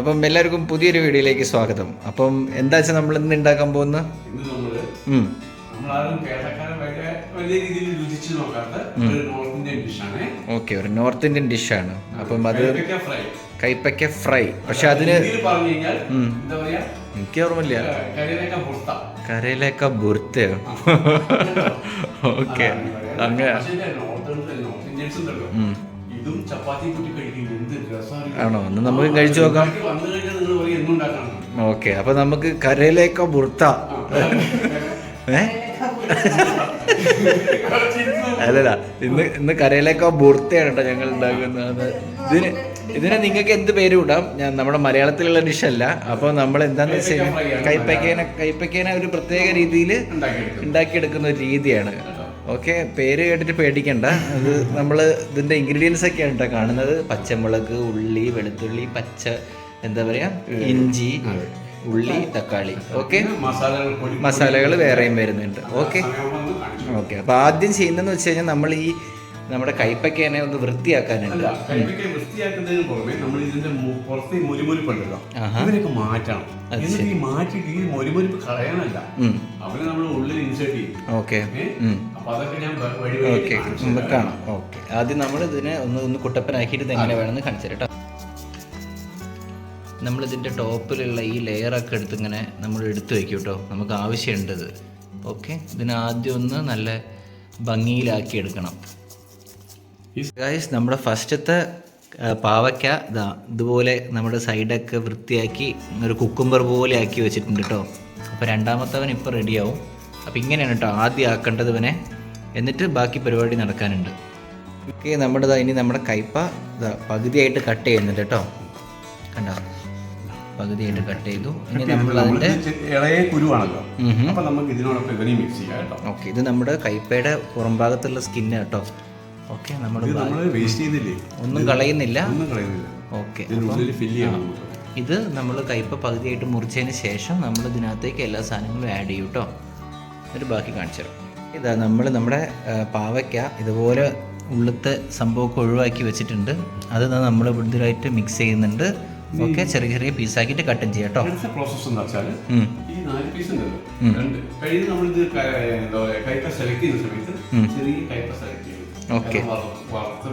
അപ്പം എല്ലാവർക്കും പുതിയൊരു വീഡിയോയിലേക്ക് സ്വാഗതം. അപ്പം എന്താ വെച്ചാൽ നമ്മൾ ഇന്ന് ഉണ്ടാക്കാൻ പോകുന്ന ഓക്കെ ഒരു നോർത്ത് ഇന്ത്യൻ ഡിഷാണ് അപ്പം അത് കൈപ്പയ്ക്ക ഫ്രൈ. പക്ഷെ അതിന് എനിക്ക് ഓർമ്മയില്ല. കരിയിലൊക്കെ ബുർത്തയോ ഓക്കെ. അങ്ങ ഇതും ചപ്പാത്തി കുട്ടി കഴിക്കുന്നത് എന്ത് രസമാണ് ആണോ? ഒന്ന് നമുക്ക് കഴിച്ചു നോക്കാം. വന്നു കഴിഞ്ഞാൽ നിങ്ങൾ പറയും ഓക്കെ അപ്പൊ നമുക്ക് കരയിലേക്കോ ബുർത്ത ഏ? അല്ലല്ല ഇന്ന് ഇന്ന് കരയിലേക്കോ ബുർത്തയാണ് കേട്ടോ ഞങ്ങൾ ഉണ്ടാക്കുന്നത്. ഇതിന് ഇതിനെ നിങ്ങൾക്ക് എന്ത് പേര് വിടാം ഞാൻ നമ്മുടെ മലയാളത്തിലുള്ള ഡിഷല്ല അപ്പോൾ നമ്മൾ എന്താന്ന് വെച്ച് കഴിഞ്ഞാൽ കൈപ്പക്കേനെ കൈപ്പക്കേനെ ഒരു പ്രത്യേക രീതിയിൽ ഉണ്ടാക്കിയെടുക്കും ഉണ്ടാക്കിയെടുക്കുന്ന ഒരു രീതിയാണ്. ഓക്കെ പേര് കേട്ടിട്ട് പേടിക്കണ്ട. അത് നമ്മൾ ഇതിന്റെ ഇൻഗ്രീഡിയൻസ് ഒക്കെയാണ് കേട്ടോ കാണുന്നത്. പച്ചമുളക് ഉള്ളി വെളുത്തുള്ളി പച്ച എന്താ പറയുക ഇഞ്ചി ഉള്ളി തക്കാളി. ഓക്കെ? മസാലകൾ വേറെയും വരുന്നുണ്ട്. ഓക്കെ? ഓക്കെ അപ്പോൾ ആദ്യം ചെയ്യുന്നതെന്ന് വെച്ച് കഴിഞ്ഞാൽ നമ്മൾ ഈ നമ്മുടെ കൈപ്പക്കേനെ ഒന്ന് വൃത്തിയാക്കാനുണ്ട്. വൃത്തിയാക്കുന്നതിന് പുറമെ നമ്മൾ ഇതിന്റെ പുറത്തെ ഈ മുരിമുരിപ്പുണ്ടല്ലോ ഇതിനൊക്കെ മാറ്റണം. എന്നിട്ട് ഈ മാറ്റിയിട്ട് ഈ മുരിമുരിപ്പ് കളയാനല്ല അവനെ നമ്മൾ ഉള്ളിൽ ഇൻസേർട്ട് ചെയ്യും. ഓക്കെ. ഓക്കെ. കാണാം ഓക്കെ. ആദ്യം നമ്മൾ ഇതിനെ ഒന്ന് ഒന്ന് കുട്ടപ്പനാക്കിയിട്ട് ഇത് എങ്ങനെ വേണമെന്ന് കാണിച്ചു കേട്ടോ. നമ്മളിതിന്റെ ടോപ്പിലുള്ള ഈ ലെയറൊക്കെ എടുത്ത് ഇങ്ങനെ നമ്മൾ എടുത്തു വയ്ക്കും കേട്ടോ. നമുക്ക് ആവശ്യമുണ്ട് ഇത്. ഓക്കെ. ഇതിനെ ആദ്യം ഒന്ന് നല്ല ഭംഗിയിലാക്കി എടുക്കണം. ഗായ്സ് നമ്മുടെ ഫസ്റ്റത്തെ പാവയ്ക്ക ഇതാ ഇതുപോലെ നമ്മുടെ സൈഡൊക്കെ വൃത്തിയാക്കി ഒരു കുക്കുംബർ പോലെ ആക്കി വെച്ചിട്ടുണ്ട് കേട്ടോ. അപ്പോൾ രണ്ടാമത്തവൻ ഇപ്പോൾ റെഡിയാവും അപ്പോൾ ഇങ്ങനെയാണ് കേട്ടോ ആദ്യം ആക്കേണ്ടത് ഇവനെ. എന്നിട്ട് ബാക്കി പരിപാടി നടക്കാനുണ്ട്. ഓക്കെ നമ്മുടെ ഇനി നമ്മുടെ കയ്പ പകുതിയായിട്ട് കട്ട് ചെയ്യുന്നുണ്ട് കേട്ടോ. കണ്ടോ? പകുതിയായിട്ട് കട്ട് ചെയ്തു. ഇനി നമ്മൾ അതിന്റെ ഇളയ കുരുവാണല്ലോ. അപ്പൊ നമുക്ക് ഇതിനോടൊപ്പം ഇവനെയും മിക്സ് ചെയ്യാം കേട്ടോ. ഓക്കെ ഇത് നമ്മുടെ കയ്പയുടെ പുറംഭാഗത്തുള്ള സ്കിന്ന് കേട്ടോ. ഓക്കെ നമ്മൾ വേസ്റ്റ് ചെയ്യുന്നില്ലേ? ഒന്നും കളയുന്നില്ല. ഒന്നും കളയുന്നില്ല. ഓക്കെ ഇത് നമ്മൾ കയ്പ പകുതിയായിട്ട് മുറിച്ചതിന് ശേഷം നമ്മൾ ഇതിനകത്തേക്ക് എല്ലാ സാധനങ്ങളും ആഡ് ചെയ്യും കേട്ടോ. എന്നിട്ട് ബാക്കി കാണിച്ചു തരാം ഇതാ നമ്മൾ നമ്മുടെ പാവയ്ക്ക ഇതുപോലെ ഉള്ളത്തെ സംഭവമൊക്കെ ഒഴിവാക്കി വെച്ചിട്ടുണ്ട്. അത് നമ്മൾ ഇവിടുത്തെ മിക്സ് ചെയ്യുന്നുണ്ട്. ഓക്കെ ചെറിയ ചെറിയ പീസാക്കിയിട്ട് കട്ടും ചെയ്യാം കേട്ടോ പ്രോസസ് എന്താ വെച്ചാൽ ഈ നാല് പീസ് ഉണ്ടല്ലോ. കഴിഞ്ഞ് നമ്മൾ ഇത് എന്താ കയ്പ സെലക്ട് ചെയ്യുന്ന സമയത്ത് ചെറിയ കയ്പ സെലക്ട് ചെയ്യും Okay.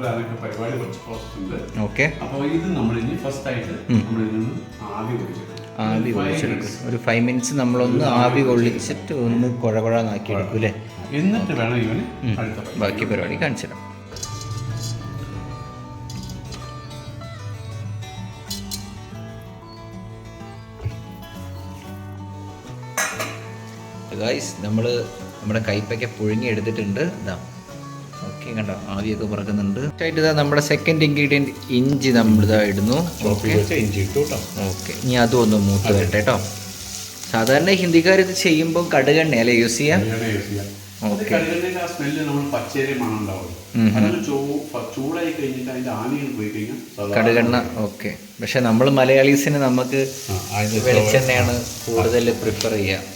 കാരണം പരിപാടി കുറച്ച് പ്രോസസ് ഉണ്ട്. ഓക്കെ. അപ്പോൾ ഇത് നമ്മൾ ഇനി ഫസ്റ്റ് ആയിട്ട് നമ്മൾ ഇതിൽ നിന്ന് ഒഴിച്ചെടുക്കും ആവി കൊള്ളിച്ചെടുക്കും ഒരു ഫൈവ് മിനിറ്റ്സ് നമ്മളൊന്ന് ആവി കൊള്ളിച്ചിട്ട് ഒന്ന് കുഴ കുഴന്നാക്കി എടുക്കും അല്ലേ എന്നിട്ട് വേണം ഇവന് ബാക്കി പരിപാടി കാണിച്ചിടാം ഗൈസ് ഗായ്സ് നമ്മൾ നമ്മുടെ കൈപ്പൊക്കെ പുഴുങ്ങി എടുത്തിട്ടുണ്ട്. ഇതാ ഓക്കെ കണ്ടോ? ആവിയൊക്കെ പറക്കുന്നുണ്ട്. ആയിട്ട് ഇതാ നമ്മുടെ സെക്കൻഡ് ഇൻഗ്രീഡിയന്റ് ഇഞ്ചി നമ്മളിതാ ഇടുന്നു. ഓക്കെ ഇനി അതും ഒന്ന് മൂത്ത് വരട്ടെ കേട്ടോ. സാധാരണ ഹിന്ദിക്കാർ ഇത് ചെയ്യുമ്പോൾ കടുകെണ്ണ അല്ലേ യൂസ് ചെയ്യാം. കടുകെണ്ണ ഓക്കെ പക്ഷെ നമ്മൾ മലയാളീസിന് നമുക്ക് വെളിച്ചെണ്ണയാണ് കൂടുതൽ പ്രിഫർ ചെയ്യുക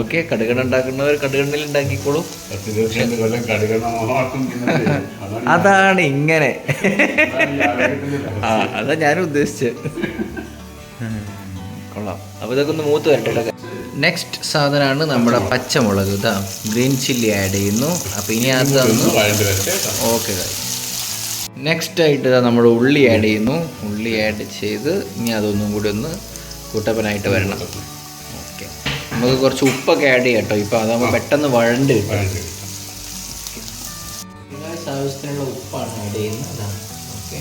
ഓക്കെ കടുകണ ഉണ്ടാക്കുന്നവർ കടുകണ്ണിൽ ഉണ്ടാക്കിക്കോളൂ. അതാണ് ഇങ്ങനെ. ആ അതാ ഞാൻ ഉദ്ദേശിച്ചത്. കൊള്ളാം. അപ്പോൾ ഇതൊക്കെ ഒന്ന് മൂത്ത് വരട്ടെ നെക്സ്റ്റ് സാധനമാണ് നമ്മുടെ പച്ചമുളക്. ഇതാ ഗ്രീൻ ചില്ലി ആഡ് ചെയ്യുന്നു. അപ്പോൾ ഇനി അത്. ഓക്കെ നെക്സ്റ്റ് ആയിട്ട് ഇതാ നമ്മുടെ ഉള്ളി ആഡ് ചെയ്യുന്നു. ഉള്ളി ആഡ് ചെയ്ത് ഇനി അതൊന്നും കൂടി ഒന്ന് കൂട്ടപ്പനായിട്ട് വരണം. നമുക്ക് കുറച്ച് ഉപ്പൊക്കെ ആഡ് ചെയ്യാം കേട്ടോ. ഇപ്പോൾ അതാകുമ്പോൾ പെട്ടെന്ന് വഴണ്ട് കിട്ടും. ആവശ്യത്തിനുള്ള ഉപ്പാണ് ആഡ് ചെയ്യുന്നത്. ഓക്കെ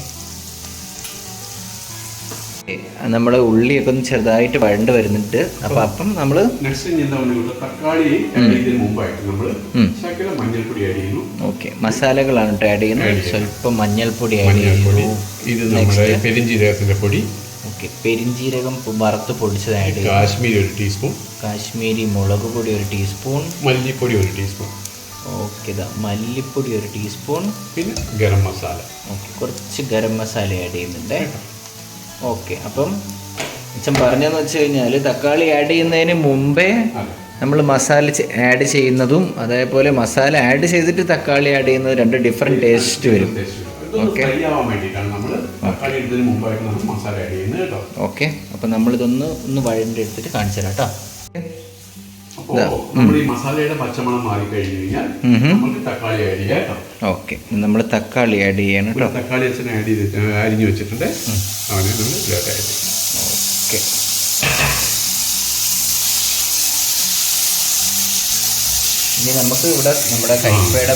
നമ്മുടെ ഉള്ളിയൊക്കെ ഒന്ന് ചെറുതായിട്ട് വഴണ്ട് വരുന്നുണ്ട്. അപ്പൊ അപ്പം നമ്മൾ നമ്മൾ ഓക്കെ മസാലകളാണ് കേട്ടോ ആഡ് ചെയ്യുന്നത്. സ്വല്പം മഞ്ഞൾപ്പൊടി ആഡ് ചെയ്യുന്നു. പെരിഞ്ചീരകത്തിന്റെ പൊടി ഓക്കെ പെരിഞ്ജീരകം പൊ- വറുത്ത് പൊടിച്ചതായിട്ട് കാശ്മീരി ഒരു ടീസ്പൂൺ. കാശ്മീരി മുളക് പൊടി ഒരു ടീസ്പൂൺ. മല്ലിപ്പൊടി ഒരു ടീസ്പൂൺ. ഓക്കെ ഇതാ മല്ലിപ്പൊടി ഒരു ടീസ്പൂൺ. പിന്നെ ഗരം മസാല. ഓക്കെ കുറച്ച് ഗരം മസാല ആഡ് ചെയ്യുന്നുണ്ട്. ഓക്കെ അപ്പം അച്ഛൻ പറഞ്ഞതെന്ന് വെച്ച് കഴിഞ്ഞാൽ തക്കാളി ആഡ് ചെയ്യുന്നതിന് മുമ്പേ നമ്മൾ മസാല ആഡ് ചെയ്യുന്നതും അതേപോലെ മസാല ആഡ് ചെയ്തിട്ട് തക്കാളി ആഡ് ചെയ്യുന്നത് രണ്ട് ഡിഫറെന്റ് ടേസ്റ്റ് വരും. ടേസ്റ്റ് വരും. ഓക്കെ. തക്കാളി മുമ്പായിട്ട് നമ്മൾ മസാല ആഡ് ചെയ്യുന്നത് കേട്ടോ. ഓക്കെ അപ്പം നമ്മളിതൊന്ന് ഒന്ന് വഴണ്ടി എടുത്തിട്ട് കാണിച്ചു തരാം കേട്ടോ അപ്പോൾ നമ്മൾ ഈ മസാലയുടെ പച്ചമണം മാറി കഴിഞ്ഞു കഴിഞ്ഞാൽ നമുക്ക് തക്കാളി ആഡ് ചെയ്യാം കേട്ടോ ഓക്കെ നമ്മൾ തക്കാളി ആഡ് ചെയ്യണം കേട്ടോ തക്കാളി അച്ഛനെ ആഡ് ചെയ്തിട്ട് അരിഞ്ഞ് വെച്ചിട്ടുണ്ട്. അവനെ നമ്മൾ ആഡ് ചെയ്യും ഇനി നമുക്ക് ഇവിടെ നമ്മുടെ കൈപ്പയുടെ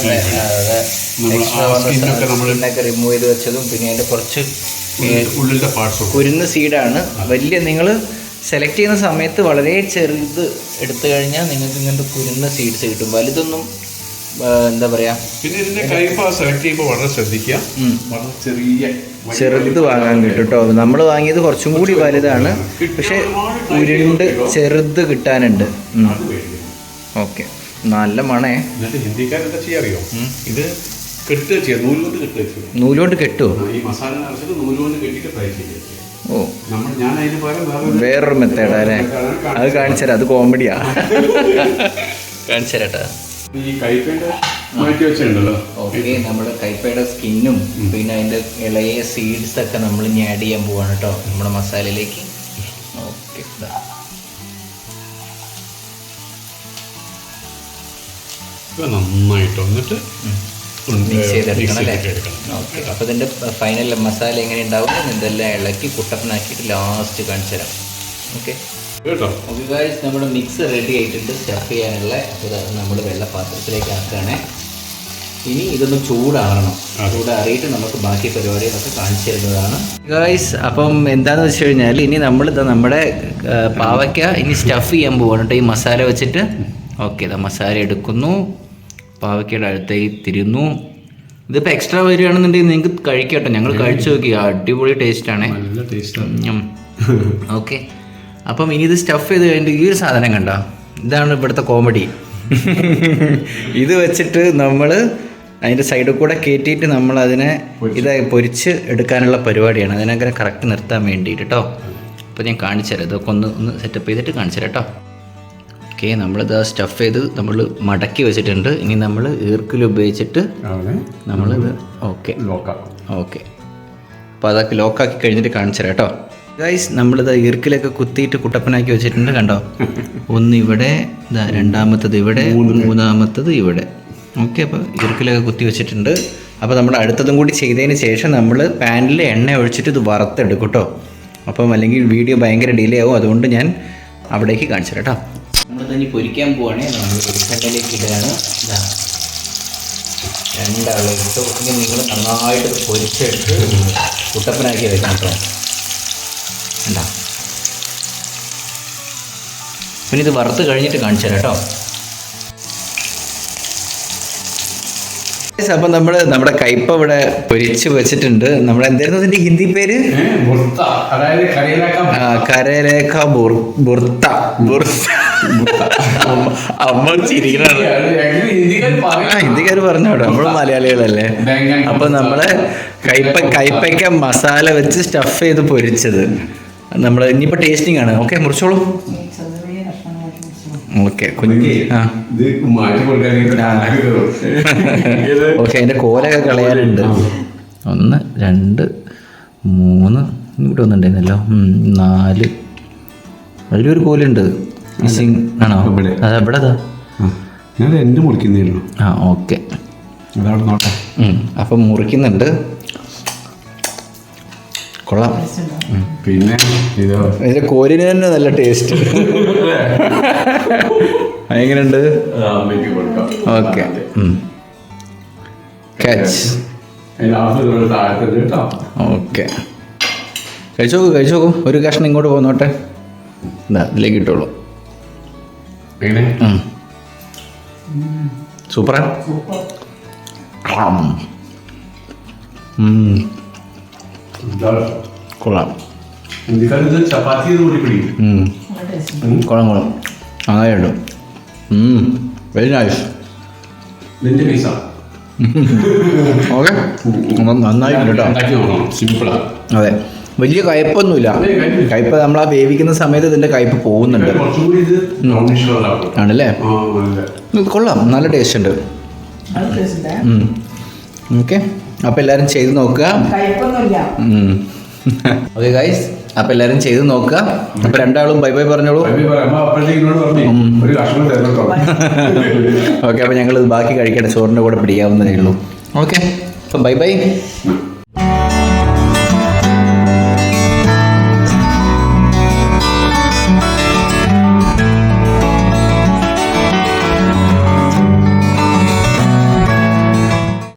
ഒക്കെ റിമൂവ് ചെയ്ത് വെച്ചതും പിന്നെ അതിന്റെ കുറച്ച് ഉള്ളിലെ ഉള്ളിലത്തെ പാർട്സ് കുരുന്ന സീഡാണ് വലിയ നിങ്ങൾ സെലക്ട് ചെയ്യുന്ന സമയത്ത് വളരെ ചെറുത് എടുത്തു കഴിഞ്ഞാൽ നിങ്ങൾക്ക് ഇങ്ങനത്തെ കുരുന്ന സീഡ്സ് കിട്ടും. വലുതൊന്നും എന്താ പറയാ? പിന്നെ ഇതിന്റെ കൈപ്പ സെലക്ട് ചെയ്യുമ്പോൾ വളരെ ശ്രദ്ധിക്കുക. വളരെ ചെറിയ ചെറുത് വാങ്ങാൻ കിട്ടും കേട്ടോ നമ്മൾ വാങ്ങിയത് കുറച്ചും കൂടി വലുതാണ്. പക്ഷെ ഉരുണ്ട് ചെറുത് കിട്ടാനുണ്ട്. ഓക്കെ. നല്ല മണേ. എന്നിട്ട് ഹിന്ദിക്കാരെന്താ ചെയ്യാറിയോ? ഇത് കെട്ട് നൂലുകൊണ്ട് ചെയ്യുക നൂലുകൊണ്ട് കെട്ടുമോ ഈ മസാല നിറച്ചിട്ട് നൂലുകൊണ്ട് കെട്ടിയിട്ട് ഫ്രൈ ചെയ്യുക ഓ. നമ്മൾ ഞാൻ അതിന് പകരം വേറൊരു മെത്തേഡാ അല്ലേ? അത് കാണിച്ചുതരാം അത് കോമഡിയാ. കാണിച്ചു തരാട്ടാ. ഈ കൈപ്പേന്റെ മാറ്റി വെച്ചിട്ടുണ്ടല്ലോ. ഓക്കെ നമ്മുടെ കൈപ്പയുടെ സ്കിന്നും പിന്നെ അതിന്റെ ഇളയ സീഡ്സ് ഒക്കെ നമ്മൾ ഇനി ആഡ് ചെയ്യാൻ പോവാണ് കേട്ടോ നമ്മുടെ മസാലയിലേക്ക്. നന്നായിട്ട് വന്നിട്ട് മിക്സ് ചെയ്തെടുക്കണം അല്ലേ? എടുക്കണം. ഓക്കെ. അപ്പോൾ ഇതിന്റെ ഫൈനൽ മസാല എങ്ങനെ ഉണ്ടാവും ഇതെല്ലാം ഇളക്കി കുട്ടപ്പനാക്കിയിട്ട് ലാസ്റ്റ് കാണിച്ചു തരാം. ഓക്കെ. ഗായ്സ് നമ്മുടെ മിക്സ് റെഡി ആയിട്ടുണ്ട്. സ്റ്റഫ് ചെയ്യാനുള്ള ഇത് നമ്മൾ വെള്ളപാത്രത്തിലേക്ക് ആക്കുകയാണേ. ഇനി ഇതൊന്ന് ചൂടാറണം ചൂടാറിയിട്ട് നമുക്ക് ബാക്കി പരിപാടികളൊക്കെ കാണിച്ചു തരുന്നതാണ്. ഗായ്സ് അപ്പം എന്താണെന്ന് വെച്ച് കഴിഞ്ഞാൽ ഇനി നമ്മൾ ഇതാ നമ്മുടെ പാവയ്ക്ക ഇനി സ്റ്റഫ് ചെയ്യാൻ പോവാണ്. കേട്ടോ ഈ മസാല വെച്ചിട്ട്. ഓക്കെ ഇതാ മസാല എടുക്കുന്നു. പാവയ്ക്കയുടെ അടുത്തേക്ക് തിരുന്നു ഇതിപ്പോൾ എക്സ്ട്രാ വരികയാണെന്നുണ്ടെങ്കിൽ നിങ്ങൾക്ക് കഴിക്കട്ടോ. ഞങ്ങൾ കഴിച്ചു നോക്കി. അടിപൊളി ടേസ്റ്റ് ടേസ്റ്റാണ് ഓക്കെ അപ്പം ഇനി ഇത് സ്റ്റഫ് ചെയ്ത് കഴിഞ്ഞിട്ട് ഈ ഒരു സാധനം കണ്ട? ഇതാണ് ഇവിടുത്തെ കോമഡി ഇത് വെച്ചിട്ട് നമ്മൾ അതിന്റെ സൈഡിൽ കൂടെ കയറ്റിയിട്ട് നമ്മൾ അതിനെ ഇത് പൊരിച്ച് എടുക്കാനുള്ള പരിപാടിയാണ്. അതിനങ്ങനെ കറക്റ്റ് നിർത്താൻ വേണ്ടിയിട്ട് കേട്ടോ അപ്പോൾ ഞാൻ കാണിച്ചു തരാം. ഇതൊക്കെ ഒന്ന് ഒന്ന് സെറ്റപ്പ് ചെയ്തിട്ട് കാണിച്ചു തരാം കേട്ടോ ഓക്കെ നമ്മളിത് സ്റ്റഫ് ചെയ്ത് നമ്മൾ മടക്കി വെച്ചിട്ടുണ്ട്. ഇനി നമ്മൾ ഈർക്കിൽ ഉപയോഗിച്ചിട്ട് നമ്മളിത് ഓക്കെ. ഓക്കെ. അപ്പോൾ അതൊക്കെ ലോക്കാക്കി കഴിഞ്ഞിട്ട് കാണിച്ചു തരാം കേട്ടോ. ഗൈസ് നമ്മളിത് ഈർക്കിലൊക്കെ കുത്തിയിട്ട് കുട്ടപ്പനാക്കി വെച്ചിട്ടുണ്ട് കണ്ടോ? ഒന്ന് ഇവിടെ ഇതാ രണ്ടാമത്തത് ഇവിടെ മൂന്നാമത്തത് ഇവിടെ. ഓക്കെ അപ്പോൾ ഈർക്കിലൊക്കെ കുത്തി വെച്ചിട്ടുണ്ട്. അപ്പോൾ നമ്മൾ അടുത്തതും കൂടി ചെയ്തതിന് ശേഷം നമ്മൾ പാനിൽ എണ്ണ ഒഴിച്ചിട്ട് ഇത് വറുത്തെടുക്കും കേട്ടോ. അപ്പം അല്ലെങ്കിൽ വീഡിയോ ഭയങ്കര ഡിലേ ആവും. അതുകൊണ്ട് ഞാൻ അവിടേക്ക് കാണിച്ചു തരാം കേട്ടോ. നമ്മൾ തന്നെ പൊരിക്കാൻ പോവുകയാണെങ്കിൽ നമ്മൾ വെളിച്ചെണ്ണയിലേക്ക് ഇടുകയാണ്. ഇതാണ് രണ്ടാളെ ഇട്ട് ഇനി നിങ്ങൾ നന്നായിട്ട് പൊരിച്ചെടുത്ത് കുട്ടപ്പനാക്കി വെക്കണം കേട്ടോ എന്താ പിന്നെ ഇത് വറുത്ത് കഴിഞ്ഞിട്ട് കാണിച്ചു തരാം കേട്ടോ അപ്പം നമ്മൾ നമ്മുടെ കയ്പ ഇവിടെ പൊരിച്ച് വെച്ചിട്ടുണ്ട്. നമ്മൾ എന്തായിരുന്നു അതിന്റെ ഹിന്ദി പേര്? ബുർ- ബുർത്ത ബുർത്ത അമ്മ- ചിരിക്കണാണ് ആ ഹിന്ദിക്കാർ പറഞ്ഞോട്ടോ നമ്മൾ മലയാളികളല്ലേ. അപ്പൊ നമ്മൾ കൈപ്പ കൈപ്പയ്ക്ക മസാല വെച്ച് സ്റ്റഫ് ചെയ്ത് പൊരിച്ചത്. നമ്മൾ ഇനിയിപ്പോ ടേസ്റ്റിംഗ് ആണ്. ഓക്കെ മുറിച്ചോളൂ. ഓക്കെ കുഞ്ഞ്. ഓക്കെ അതിന്റെ കോലൊക്കെ കളയാനുണ്ട്. ഒന്ന് രണ്ട് മൂന്ന്. ഇങ്ങോട്ട് ഒന്നുണ്ടായിരുന്നല്ലോ നാല്. അതിലൊരു കോലുണ്ട്. മിസ്സിങ് ആണോ? ഇവിടെ. അതാ ഇവിടെ ഞാൻ എന്റെ മുറിക്കുന്നേ ഉള്ളൂ ആ ഓക്കെ. അതവിടെ നോട്ടെ? അപ്പം മുറിക്കുന്നുണ്ട്. കൊള്ളാം. പിന്നെ ഇതോ? ഇതിന്റെ കോരിന് തന്നെ നല്ല ടേസ്റ്റ്. എങ്ങനെയുണ്ട്? ഓക്കെ. കേട്ടോ. ഓക്കെ. കഴിച്ചോക്കൂ കഴിച്ചോക്കൂ. കഴിച്ചു ഒരു കഷ്ണം ഇങ്ങോട്ട് പോന്നോട്ടെ. എന്താ ഇതിലേക്ക് ഇട്ടോളൂ. എങ്ങനെ സൂപ്പറാ കൊള്ളാം. ചപ്പാത്തി കൂടി പിടിക്കും. ഉം. കൊള്ളാം കൊള്ളാം. നന്നായിട്ടുണ്ട് വെരി നൈസ് പൈസ ഓക്കെ. നന്നായിട്ടുണ്ട് കേട്ടോ. സിമ്പിളാണ് അതെ. വലിയ കയ്പൊന്നുമില്ല. കയ്പ് നമ്മൾ ആ വേവിക്കുന്ന സമയത്ത് ഇതിന്റെ കയ്പ് പോകുന്നുണ്ട്. ആണല്ലേ? കൊള്ളാം. നല്ല ടേസ്റ്റ് ഉണ്ട്. ഓക്കെ. അപ്പോൾ എല്ലാവരും ചെയ്ത് നോക്കുക. ഓക്കെ ഗൈസ് അപ്പൊ എല്ലാരും ചെയ്ത് നോക്കുക. അപ്പൊ രണ്ടാളും ബൈ ബൈ പറഞ്ഞോളൂ. ഓക്കെ അപ്പൊ ഞങ്ങൾ ബാക്കി കഴിക്കട്ടെ. ചോറിന്റെ കൂടെ പിടിക്കാവുന്നതേ ഉള്ളൂ. ഓക്കെ അപ്പൊ ബൈ ബൈ.